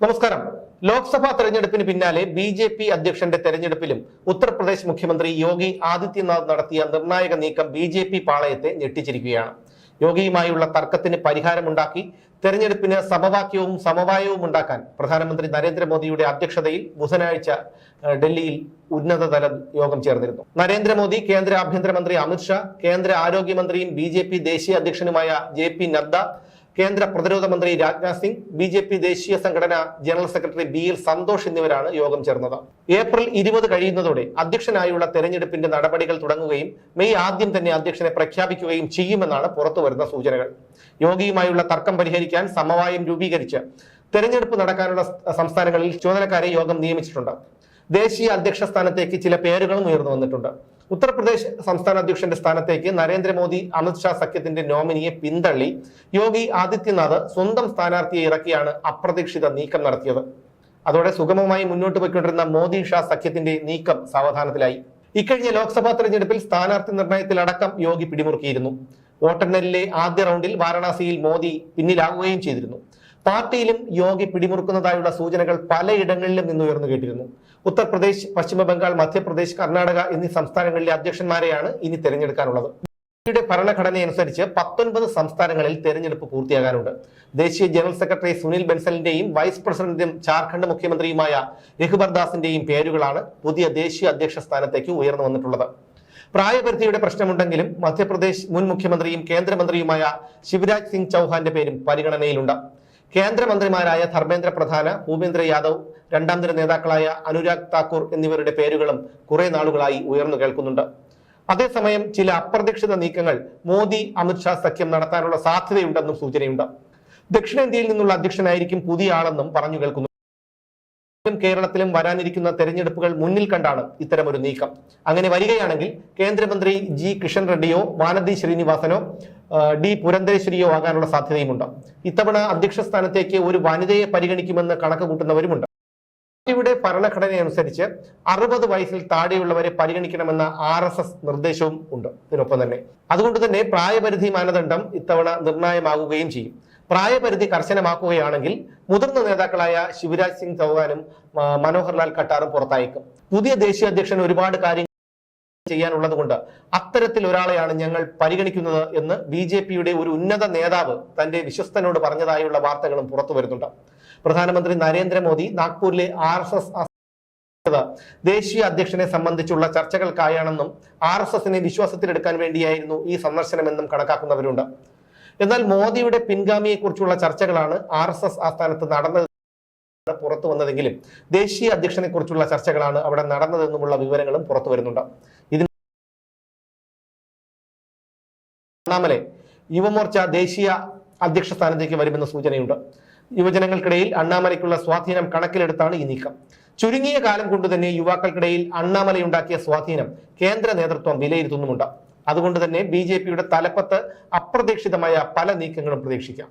നമസ്കാരം. ലോക്സഭാ തെരഞ്ഞെടുപ്പിന് പിന്നാലെ ബി ജെ പി അധ്യക്ഷന്റെ തെരഞ്ഞെടുപ്പിലും ഉത്തർപ്രദേശ് മുഖ്യമന്ത്രി യോഗി ആദിത്യനാഥ് നടത്തിയ നിർണായക നീക്കം ബി ജെ പി പാളയത്തെ ഞെട്ടിച്ചിരിക്കുകയാണ്. യോഗിയുമായുള്ള തർക്കത്തിന് പരിഹാരമുണ്ടാക്കി തെരഞ്ഞെടുപ്പിന് സമവാക്യവും സമവായവും ഉണ്ടാക്കാൻ പ്രധാനമന്ത്രി നരേന്ദ്രമോദിയുടെ അധ്യക്ഷതയിൽ ബുധനാഴ്ച ഡൽഹിയിൽ ഉന്നതതല യോഗം ചേർന്നിരുന്നു. നരേന്ദ്രമോദി കേന്ദ്ര ആഭ്യന്തരമന്ത്രി അമിത്ഷാ കേന്ദ്ര ആരോഗ്യമന്ത്രിയും ബി ദേശീയ അധ്യക്ഷനുമായ ജെ നദ്ദ കേന്ദ്ര പ്രതിരോധ മന്ത്രി Rajnath Singh B J P ദേശീയ സംഘടന general secretary B L Santhosh എന്നിവരാണ് യോഗം ചേർന്നത്. ഏപ്രിൽ ഇരുപത് കഴിയുന്നതോടെ അധ്യക്ഷനായുള്ള തെരഞ്ഞെടുപ്പിന്റെ നടപടികൾ തുടങ്ങുകയും മെയ് ആദ്യം തന്നെ അധ്യക്ഷനെ പ്രഖ്യാപിക്കുകയും ചെയ്യുമെന്നാണ് പുറത്തുവരുന്ന സൂചനകൾ. യോഗിയുമായുള്ള തർക്കം പരിഹരിക്കാൻ സമവായം രൂപീകരിച്ച് തെരഞ്ഞെടുപ്പ് നടക്കാനുള്ള സംസ്ഥാനങ്ങളിൽ ചുമതലക്കാരെ യോഗം നിയമിച്ചിട്ടുണ്ട്. ദേശീയ അധ്യക്ഷ സ്ഥാനത്തേക്ക് ചില പേരുകളും ഉയർന്നു വന്നിട്ടുണ്ട്. ഉത്തർപ്രദേശ് സംസ്ഥാന അധ്യക്ഷന്റെ സ്ഥാനത്തേക്ക് നരേന്ദ്രമോദി അമിത്ഷാ സഖ്യത്തിന്റെ നോമിനിയെ പിന്തള്ളി. യോഗി ആദിത്യനാഥ് സ്വന്തം സ്ഥാനാർത്ഥിയെ ഇറക്കിയാണ് അപ്രതീക്ഷിത നീക്കം നടത്തിയത്. അതോടെ സുഗമമായി മുന്നോട്ട് പോയിക്കൊണ്ടിരുന്ന മോദി ഷാ സഖ്യത്തിന്റെ നീക്കം സാവധാനത്തിലായി. ഇക്കഴിഞ്ഞ ലോക്സഭാ തെരഞ്ഞെടുപ്പിൽ സ്ഥാനാർത്ഥി നിർണയത്തിലടക്കം യോഗി പിടിമുറുക്കിയിരുന്നു. വോട്ടെണ്ണലിലെ ആദ്യ റൗണ്ടിൽ വാരണാസിയിൽ മോദി പിന്നിലാകുകയും ചെയ്തിരുന്നു. പാർട്ടിയിലും യോഗി പിടിമുറുക്കുന്നതായുള്ള സൂചനകൾ പലയിടങ്ങളിലും നിന്ന് ഉയർന്നു കേട്ടിരുന്നു. ഉത്തർപ്രദേശ് പശ്ചിമബംഗാൾ മധ്യപ്രദേശ് കർണാടക എന്നീ സംസ്ഥാനങ്ങളിലെ അധ്യക്ഷന്മാരെയാണ് ഇനി തെരഞ്ഞെടുക്കാനുള്ളത്. യുടെ ഭരണഘടനയനുസരിച്ച് പത്തൊൻപത് സംസ്ഥാനങ്ങളിൽ തെരഞ്ഞെടുപ്പ് പൂർത്തിയാകാനുണ്ട്. ദേശീയ ജനറൽ സെക്രട്ടറി സുനിൽ ബൻസലിന്റെയും വൈസ് പ്രസിഡന്റും ജാർഖണ്ഡ് മുഖ്യമന്ത്രിയുമായ രഘുബർ ദാസിന്റെയും പേരുകളാണ് പുതിയ ദേശീയ അധ്യക്ഷ സ്ഥാനത്തേക്ക് ഉയർന്നു വന്നിട്ടുള്ളത്. പ്രായപരിധിയുടെ പ്രശ്നമുണ്ടെങ്കിലും മധ്യപ്രദേശ് മുൻ മുഖ്യമന്ത്രിയും കേന്ദ്രമന്ത്രിയുമായ ശിവരാജ് സിംഗ് ചൌഹാന്റെ പേരും പരിഗണനയിലുണ്ട്. കേന്ദ്രമന്ത്രിമാരായ ധർമ്മേന്ദ്ര പ്രധാന ഭൂപേന്ദ്ര യാദവ് രണ്ടാം നിര നേതാക്കളായ അനുരാഗ് താക്കൂർ എന്നിവരുടെ പേരുകളും കുറെ നാളുകളായി ഉയർന്നു കേൾക്കുന്നുണ്ട്. അതേസമയം ചില അപ്രതീക്ഷിത നീക്കങ്ങൾ മോദി അമിത്ഷാ സഖ്യം നടത്താനുള്ള സാധ്യതയുണ്ടെന്നും സൂചനയുണ്ട്. ദക്ഷിണേന്ത്യയിൽ നിന്നുള്ള അധ്യക്ഷനായിരിക്കും പുതിയ ആളെന്നും പറഞ്ഞു കേൾക്കുന്നു. കേരളത്തിലും വരാനിരിക്കുന്ന തെരഞ്ഞെടുപ്പുകൾ മുന്നിൽ കണ്ടാണ് ഇത്തരമൊരു നീക്കം. അങ്ങനെ വരികയാണെങ്കിൽ കേന്ദ്രമന്ത്രി ജി കിഷൻ റെഡ്ഡിയോ വാനതി ശ്രീനിവാസനോ ഡി പുരന്തരേശ്വരിയോ ആകാനുള്ള സാധ്യതയുമുണ്ട്. ഇത്തവണ അധ്യക്ഷ സ്ഥാനത്തേക്ക് ഒരു വനിതയെ പരിഗണിക്കുമെന്ന് കണക്ക് കൂട്ടുന്നവരുമുണ്ട് പാർട്ടിയുടെ ഭരണഘടനയനുസരിച്ച് അറുപത് വയസ്സിൽ താഴെയുള്ളവരെ പരിഗണിക്കണമെന്ന ആർ എസ് എസ് നിർദ്ദേശവും ഉണ്ട്. ഇതിനൊപ്പം തന്നെ. അതുകൊണ്ട് തന്നെ പ്രായപരിധി മാനദണ്ഡം ഇത്തവണ നിർണായമാകുകയും ചെയ്യും. പ്രായപരിധി കർശനമാക്കുകയാണെങ്കിൽ മുതിർന്ന നേതാക്കളായ ശിവരാജ് സിംഗ് ചൗഹാനും മനോഹർലാൽ മനോഹർ ലാൽ ഖട്ടാറും പുറത്തായേക്കും. പുതിയ ദേശീയ അധ്യക്ഷൻ ഒരുപാട് കാര്യങ്ങൾ ചെയ്യാനുള്ളത് കൊണ്ട് അത്തരത്തിൽ ഒരാളെയാണ് ഞങ്ങൾ പരിഗണിക്കുന്നത് എന്ന് ബി ജെ പിയുടെ ഒരു ഉന്നത നേതാവ് തന്റെ വിശ്വസ്തനോട് പറഞ്ഞതായുള്ള വാർത്തകളും പുറത്തു വരുന്നുണ്ട്. പ്രധാനമന്ത്രി നരേന്ദ്രമോദി നാഗ്പൂരിലെ ആർ എസ് എസ് ദേശീയ അധ്യക്ഷനെ സംബന്ധിച്ചുള്ള ചർച്ചകൾക്കായാണെന്നും ആർ എസ് എസിനെ വിശ്വാസത്തിലെടുക്കാൻ വേണ്ടിയായിരുന്നു ഈ സന്ദർശനമെന്നും കണക്കാക്കുന്നവരുണ്ട്. എന്നാൽ മോദിയുടെ പിൻഗാമിയെക്കുറിച്ചുള്ള ചർച്ചകളാണ് ആർ എസ് എസ് ആസ്ഥാനത്ത് നടന്നത് പുറത്തു വന്നതെങ്കിലും ദേശീയ അധ്യക്ഷനെ കുറിച്ചുള്ള ചർച്ചകളാണ് അവിടെ നടന്നതെന്നുമുള്ള വിവരങ്ങളും പുറത്തു വരുന്നുണ്ട്. ഇതിന് യുവമോർച്ച ദേശീയ അധ്യക്ഷ സ്ഥാനത്തേക്ക് വരുമെന്ന സൂചനയുണ്ട്. യുവജനങ്ങൾക്കിടയിൽ അണ്ണാമലയ്ക്കുള്ള സ്വാധീനം കണക്കിലെടുത്താണ് ഈ നീക്കം. ചുരുങ്ങിയ കാലം കൊണ്ട് തന്നെ യുവാക്കൾക്കിടയിൽ അണ്ണാമലയുണ്ടാക്കിയ സ്വാധീനം കേന്ദ്ര നേതൃത്വം വിലയിരുത്തുന്നുമുണ്ട്. അതുകൊണ്ട് തന്നെ ബി ജെ പിയുടെ തലപ്പത്ത് അപ്രതീക്ഷിതമായ പല നീക്കങ്ങളും പ്രതീക്ഷിക്കാം.